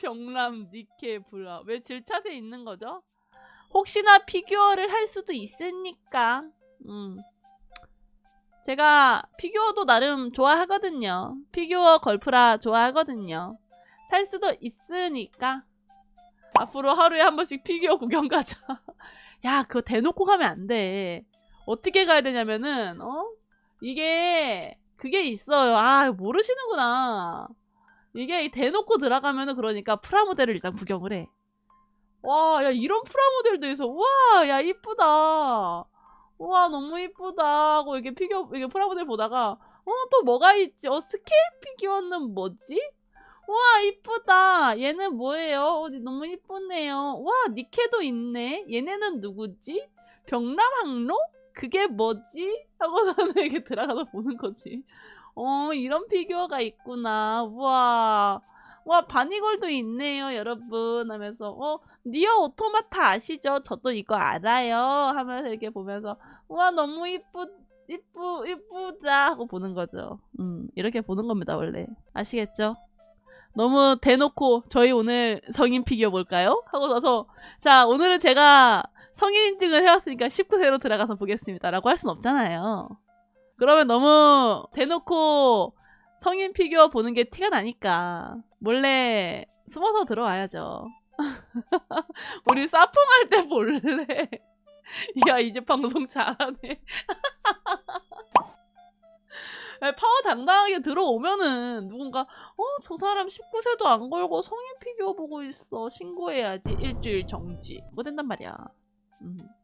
병람 니케 브라 왜 질차세 있는 거죠? 혹시나 피규어를 할 수도 있으니까. 음. 제가 피규어도 나름 좋아하거든요. 피규어 걸프라 좋아하거든요. 살 수도 있으니까. 앞으로 하루에 한 번씩 피규어 구경 가자. 야 그거 대놓고 가면 안 돼. 어떻게 가야 되냐면은 어? 이게 그게 있어요. 아 모르시는구나 이게 대놓고 들어가면은 그러니까 프라모델을 일단 구경을 해. 와, 야 이런 프라모델도 있어. 와, 야 이쁘다. 와, 너무 이쁘다. 하고 이게 피규어 이게 프라모델 보다가 어, 또 뭐가 있지? 어, 스케일 피규어는 뭐지? 와, 이쁘다. 얘는 뭐예요? 어, 너무 이쁘네요. 와, 니케도 있네. 얘네는 누구지? 병남항로? 그게 뭐지? 하고서는 이렇게 들어가서 보는 거지. 어, 이런 피규어가 있구나. 우와. 와, 바니걸도 있네요, 여러분. 하면서, 어, 니어 오토마타 아시죠? 저도 이거 알아요. 하면서 이렇게 보면서, 우와, 너무 이쁘, 이쁘, 이쁘다. 하고 보는 거죠. 음, 이렇게 보는 겁니다, 원래. 아시겠죠? 너무 대놓고, 저희 오늘 성인 피규어 볼까요? 하고 나서, 자, 오늘은 제가 성인 인증을 해왔으니까 19세로 들어가서 보겠습니다. 라고 할 순 없잖아요. 그러면 너무 대놓고 성인 피규어 보는 게 티가 나니까 몰래 숨어서 들어와야죠. 우리 사풍할 때 볼래? 야 이제 방송 잘하네. 파워 당당하게 들어오면은 누군가 어 저 사람 19세도 안 걸고 성인 피규어 보고 있어 신고해야지 일주일 정지 뭐 된단 말이야. 음.